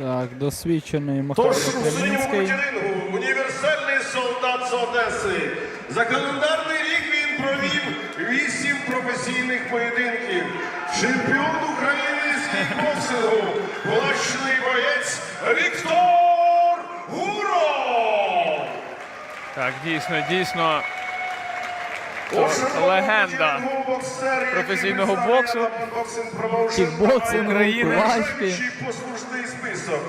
Так, досвідчений Михайло Тож у синьому Кремінський. універсальний солдат з Одеси. За календарний рік він провів вісім професійних поєдинків. Чемпіон України з кікбоксингу, плащний боєць Віктор Гуров. Так, дійсно, дійсно. Легенда професійного боксу. Promotion України. послужний список.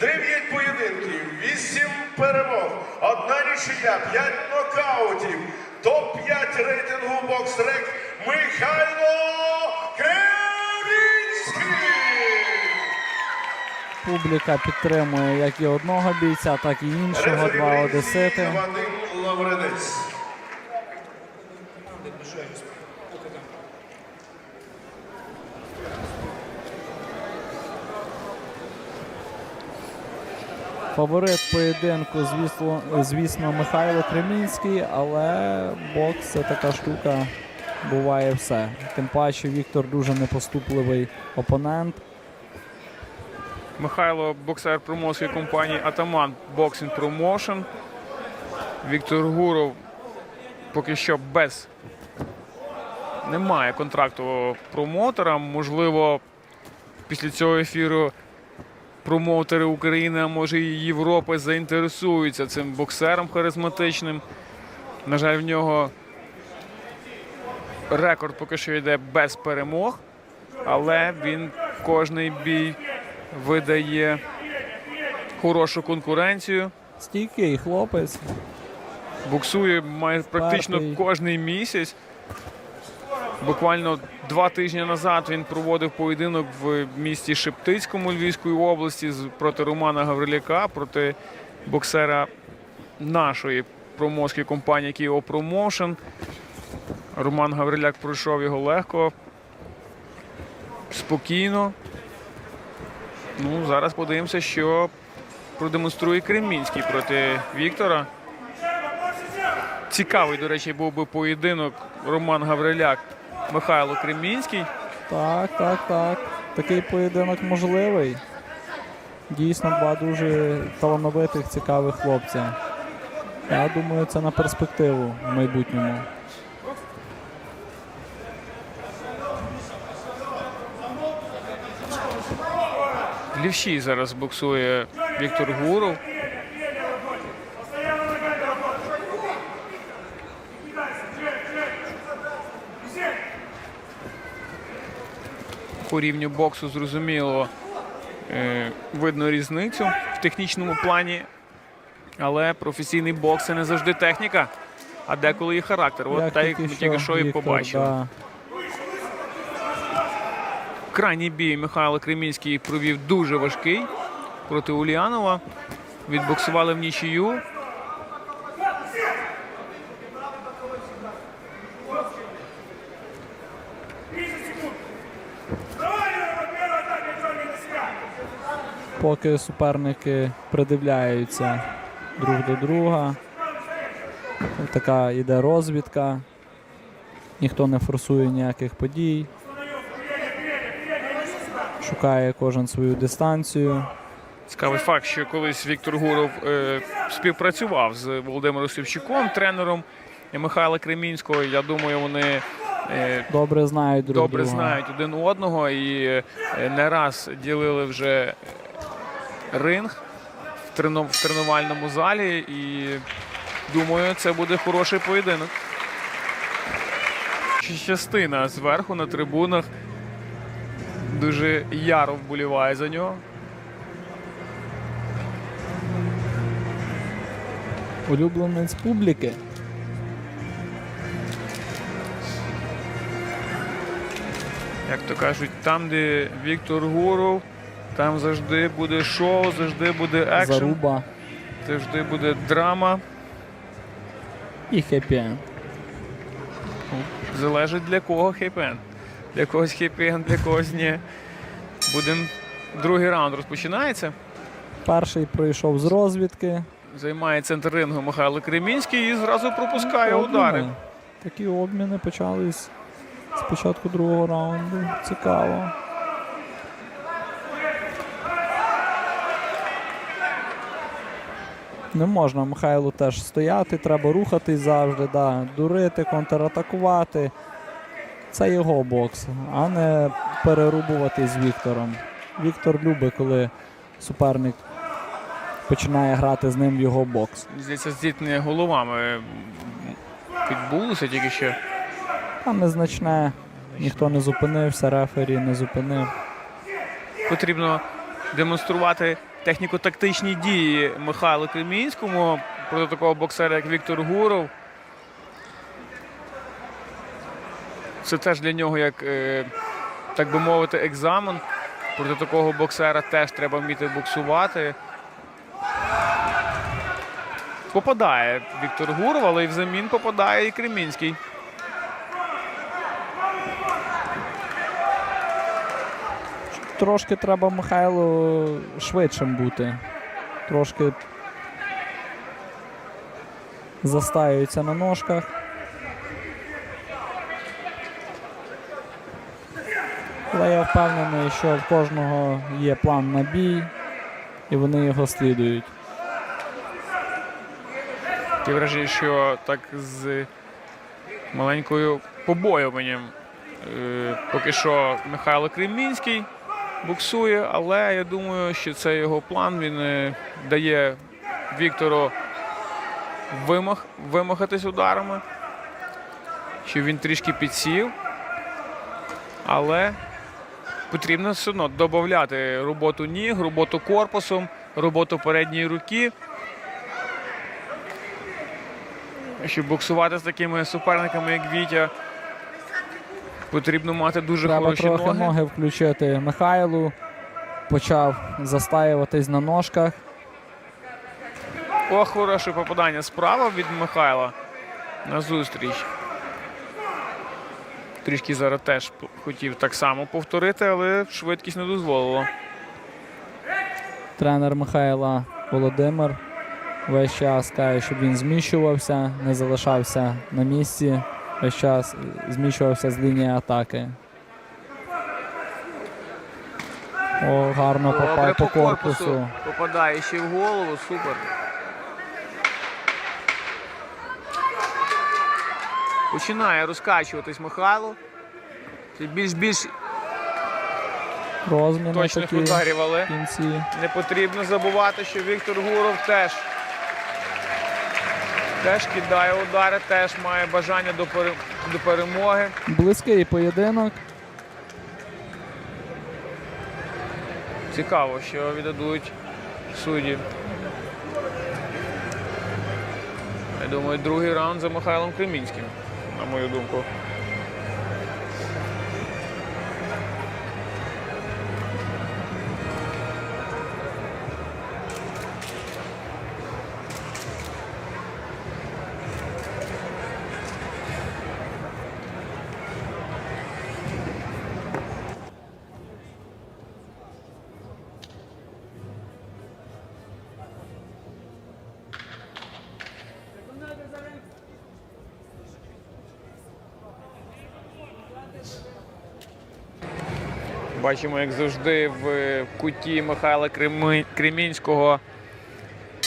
Дев'ять поєдинків, вісім перемог, одна нічия, п'ять нокаутів. Топ-5 рейтингу боксрек Михайло Кремінський. Публіка підтримує як і одного бійця, так і іншого. Два одесити. Вадим Лавренець. Фаворит поєдинку, звісно, звісно, Михайло Кремінський, але бокс це така штука, буває все. Тим паче Віктор дуже непоступливий опонент. Михайло боксер промоутерської компанії Атаман Boxing Promotion. Віктор Гуров поки що без немає контракту промоутера. Можливо, після цього ефіру промоутери України, а може і Європи заінтересуються цим боксером харизматичним. На жаль, в нього рекорд поки що йде без перемог, але він кожний бій видає хорошу конкуренцію. Стійкий хлопець. Буксує майже практично кожний місяць. Буквально два тижні назад він проводив поєдинок в місті Шептицькому Львівської області проти Романа Гавриляка, проти боксера нашої промоутерської компанії Києво Промоушен. Роман Гавриляк пройшов його легко, спокійно. Ну, зараз подивимося, що продемонструє Кремінський проти Віктора. Цікавий, до речі, був би поєдинок Роман Гавриляк, Михайло Кремінський. Так, так, так. Такий поєдинок можливий. Дійсно, два дуже талановитих, цікавих хлопця. Я думаю, це на перспективу в майбутньому. Лівші зараз боксує Віктор Гуров. По рівню боксу зрозуміло е, видно різницю в технічному плані. Але професійний бокс це не завжди техніка, а деколи і характер. От так як ми тільки що і побачили. да. Крайній бій Михайло Кремінський провів дуже важкий проти Уліанова. Відбоксували в нічию. Поки суперники придивляються друг до друга. Така йде розвідка. Ніхто не форсує ніяких подій. Шукає кожен свою дистанцію. Цікавий факт, що колись Віктор Гуров е, співпрацював з Володимиром Сівчуком, тренером Михайла Кремінського. Я думаю, вони е, Добре знають друг добре друга. знають один одного і е, не раз ділили вже ринг в, тренувальному залі. І думаю, це буде хороший поєдинок. Частина зверху на трибунах дуже яро вболіває за нього. Улюбленець публіки. Як то кажуть, там, де Віктор Гуров, там завжди буде шоу, завжди буде екшен, Заруба завжди буде драма. і хеппі-енд. Залежить для кого хепен. Для когось хепен, для когось ні. Будем... Другий раунд розпочинається. Перший пройшов з розвідки. Займає центр рингу Михайло Кремінський і зразу пропускає Обміни. удари. Такі обміни почались з початку другого раунду. Цікаво. Не можна Михайлу теж стояти, треба рухатись завжди, да, дурити, контратакувати. Це його бокс, а не перерубувати з Віктором. Віктор любить, коли суперник починає грати з ним в його бокс. Здається, зіткнення головами відбулося тільки що. Там незначне, ніхто не зупинився, рефері не зупинив. Потрібно демонструвати техніко-тактичні дії Михайлу Кремінському проти такого боксера, як Віктор Гуров. Це теж для нього як, е, так би мовити, екзамен. Проти такого боксера теж треба вміти боксувати. Попадає Віктор Гуров, але і взамін попадає і Кремінський. Трошки треба Михайлу швидшим бути. Трошки застаюється на ножках. Але я впевнений, що в кожного є план на бій, і вони його слідують. Таке враження, що так з маленькою побоюванням. Е, поки що Михайло Кремінський буксує, але я думаю, що це його план. Він е, дає Віктору вимах, вимахатись ударами, що він трішки підсів. Але потрібно все одно додати роботу ніг, роботу корпусом, роботу передньої руки. Щоб боксувати з такими суперниками, як Вітя, потрібно мати дуже Треба хороші трохи ноги. ноги включити Михайлу. Почав застаюватись на ножках. О, хороше попадання справа від Михайла на зустріч. Трішки зараз теж хотів так само повторити, але швидкість не дозволила. Тренер Михайла Володимир весь час каже, щоб він зміщувався, не залишався на місці. Весь час зміщувався з лінії атаки. О, гарно попав по корпусу. Попадає ще в голову, супер. Починає розкачуватись Михайло. Більш-більш Розміни точних такі ударів, але в кінці. Не потрібно забувати, що Віктор Гуров теж, теж кидає удари, теж має бажання до, пере- до перемоги. Близький поєдинок. Цікаво, що віддадуть судді. Я думаю, другий раунд за Михайлом Кремінським, на мою думку. Бачимо, як завжди, в куті Михайла Креми- Кремінського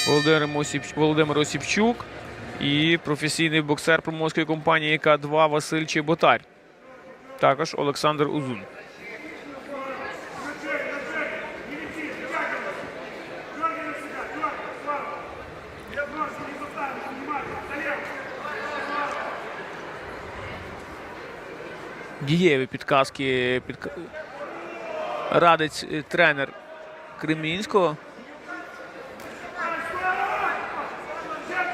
Володимир Осіп- Володимир Осіпчук і професійний боксер промовської компанії К2 Василь Чеботар. Також Олександр Узун. Дієві підказки підка... радить е, тренер Кремінського.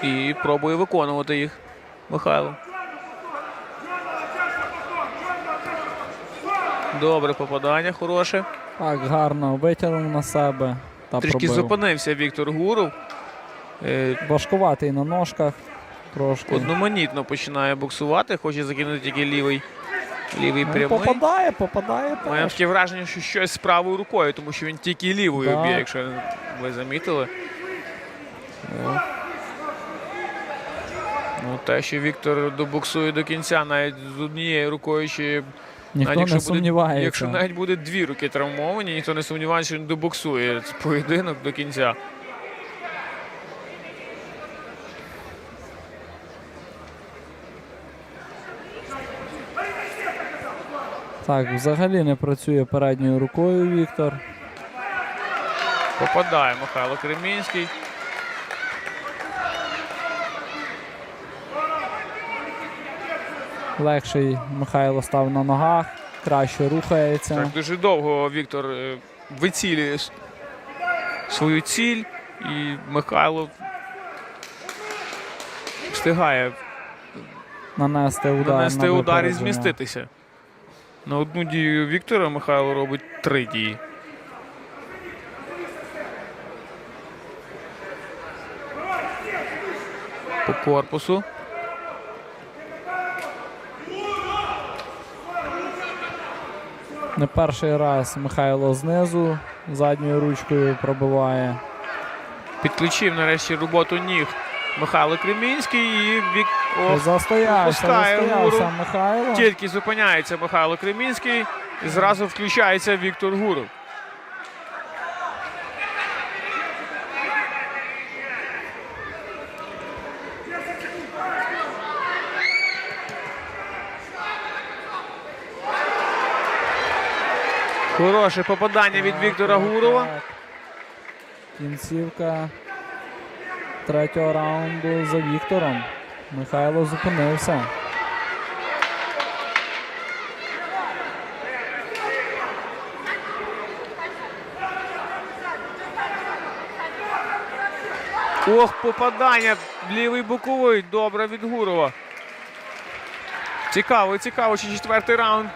І пробує виконувати їх Михайло. Добре попадання, хороше. Так, гарно витягнув на себе та Трішки пробив. зупинився Віктор Гуров. Е, Важкуватий на ножках. Трошки. Одноманітно починає боксувати, хоче закинути тільки лівий, лівий Ну, прямий. попадає, попадає Маємо таке враження, що щось з правою рукою, тому що він тільки лівою Да. б'є, якщо ви замітили. Ну, ну, те, що Віктор добоксує до кінця, навіть з однією рукою, чи Ніхто навіть не якщо буде, сумнівається. якщо навіть буде дві руки травмовані, ніхто не сумнівається, що він добоксує Це поєдинок до кінця. Так, взагалі не працює передньою рукою Віктор. Попадає Михайло Кремінський. Легший Михайло став на ногах, краще рухається. Так дуже довго Віктор е, вицілює свою ціль, і Михайло встигає Нанести удар. нанести на удар і зміститися. На одну дію Віктора Михайло робить три дії. По корпусу. Не перший раз Михайло знизу задньою ручкою пробиває. Підключив нарешті роботу ніг Михайло Кремінський і Вік... Ох, Застоявся, Пускає застоявся Михайло. Тільки зупиняється Михайло Кремінський, і зразу включається Віктор Гуров. Хороше попадання від Віктора Гурова. Кінцівка третього раунду за Віктором. Михайло зупинився. Ох, попадання лівий боковий. Добре від Гурова. Цікаво, цікаво, чи четвертий раунд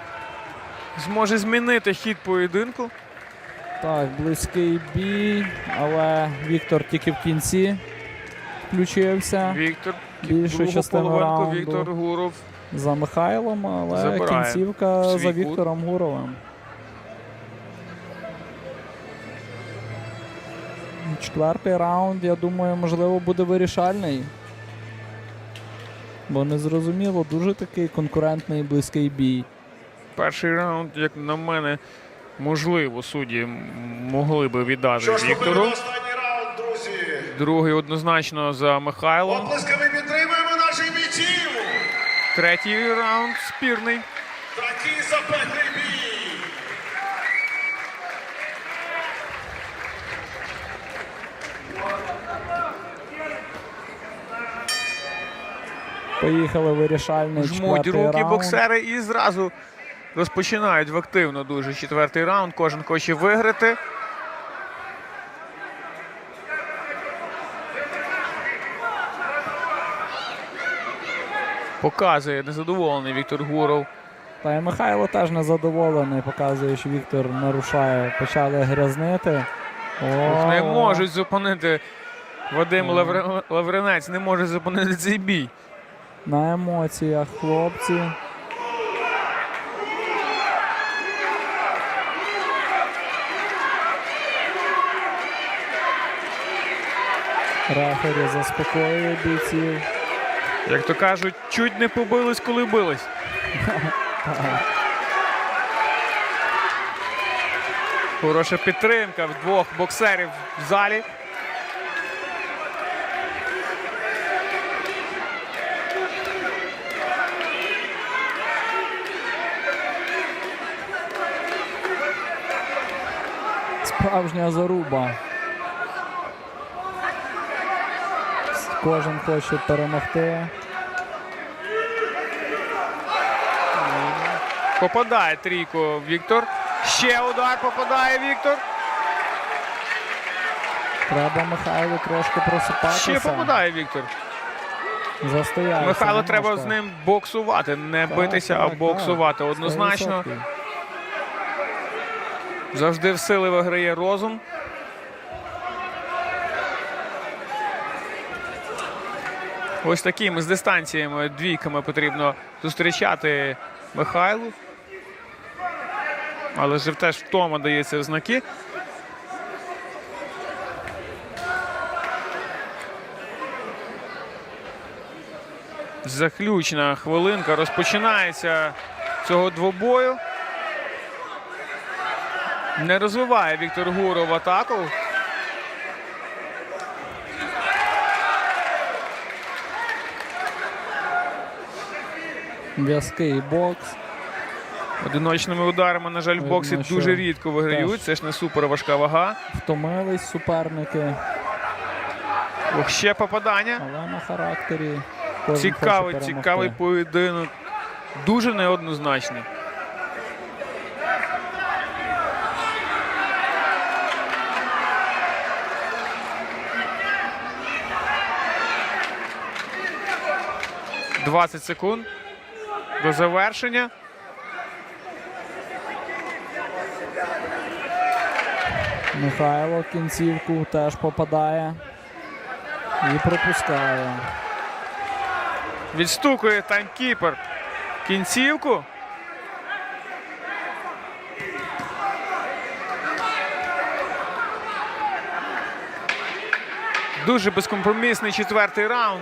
зможе змінити хід поєдинку. Так, близький бій, але Віктор тільки в кінці включився. Віктор Більшу частину раунду Віктор Гуров. за Михайлом, але Забирає кінцівка свій за кут. Віктором Гуровим. Четвертий раунд, я думаю, можливо, буде вирішальний. Бо не зрозуміло, дуже такий конкурентний близький бій. Перший раунд, як на мене, можливо, судді могли би віддати Віктору. останній раунд, друзі. Другий однозначно за Михайлом. Третій раунд спірний. Такий запеклий бій. Поїхали вирішальний Жмуть четвертий руки раунд. боксери і зразу розпочинають в активно дуже четвертий раунд. Кожен хоче виграти. Показує незадоволений Віктор Гуров. Та й Михайло теж незадоволений, показує, що Віктор нарушає. Почали грязнити. О, Не можуть зупинити Вадим Лавре- Лавренець, не може зупинити цей бій. На емоціях хлопці. Рефері заспокоює бійців. Як то кажуть, чуть не побились, коли бились. Хороша підтримка в двох боксерів в залі. Справжня заруба. Кожен хоче перемогти. Попадає трійку Віктор. Ще удар попадає Віктор. Треба Михайлу трошки просипатися. Ще попадає Віктор. Застоявся. Михайло треба з ним боксувати, не Так, битися, так, а так. боксувати. Однозначно. Завжди в сили виграє розум. Ось такими з дистанціями двійками потрібно зустрічати Михайлу. Але ж теж втома дається в знаки. Заключна хвилинка розпочинається цього двобою. Не розвиває Віктор Гуров атаку. В'язкий бокс. Одиночними ударами, на жаль, в боксі Видно, що дуже рідко виграють. теж. Це ж не супер важка вага. Втомились суперники, Ох, ще попадання. але на характері. кожен Цікавий, хоче перемогти. цікавий поєдинок. Дуже неоднозначний. Двадцять секунд до завершення. Михайло в кінцівку теж попадає і пропускає. Відстукує таймкіпер кінцівку. Дуже безкомпромісний четвертий раунд.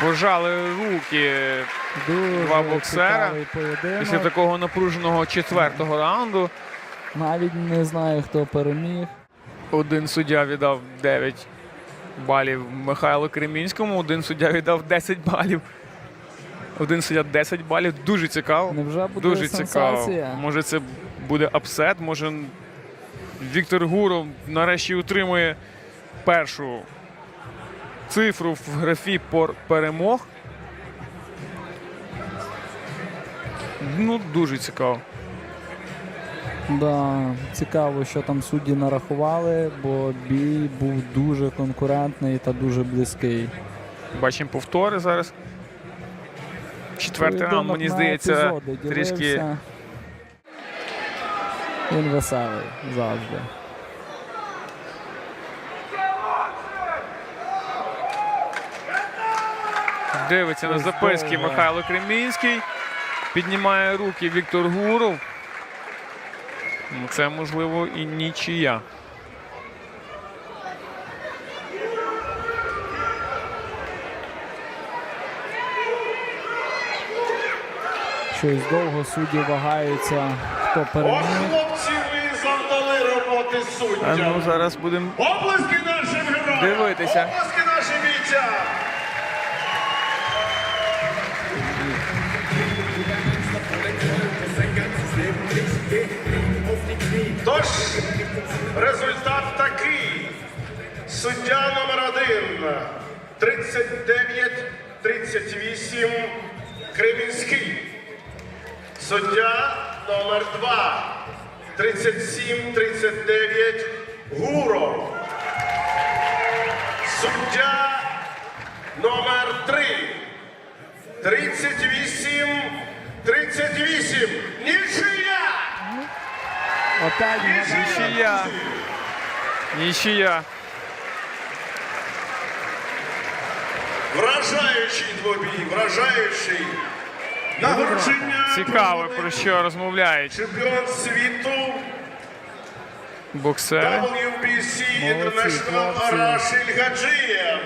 Пожали руки Дуже Два боксера. поєдинок. після такого напруженого четвертого раунду. Навіть не знаю, хто переміг. Один суддя віддав 9 балів Михайлу Кремінському, один суддя віддав 10 балів. Один суддя 10 балів. Дуже цікаво. Невже буде Дуже сенсація? цікаво. Може, це буде апсет. Може, Віктор Гуров нарешті утримує першу цифру в графі перемог. Ну, дуже цікаво. Да, цікаво, що там судді нарахували, бо бій був дуже конкурентний та дуже близький. Бачимо повтори зараз. Четвертий раунд, мені здається, епізоди трішки. Він веселий завжди. Дивиться на записки. Михайло Кремінський. Піднімає руки Віктор Гуров. Ну, Це можливо і нічия. Щось довго судді вагаються, хто переміг. хлопці, ви завдали роботи А ну зараз будемо Оплески нашим героям! Дивитися. Оплески нашим бійцям! Тож, результат такий. Суддя номер один 39-38 Кремінський. Суддя номер 2 37-39 Гуров. Суддя номер 3 38-38 Нічия! Опять нічия. Нічия. Вражаючий двобій, вражаючий. Нагородження Цікаво, про що розмовляють чемпіон світу боксери. WBC International хлопці. Рашиль Гаджиєв.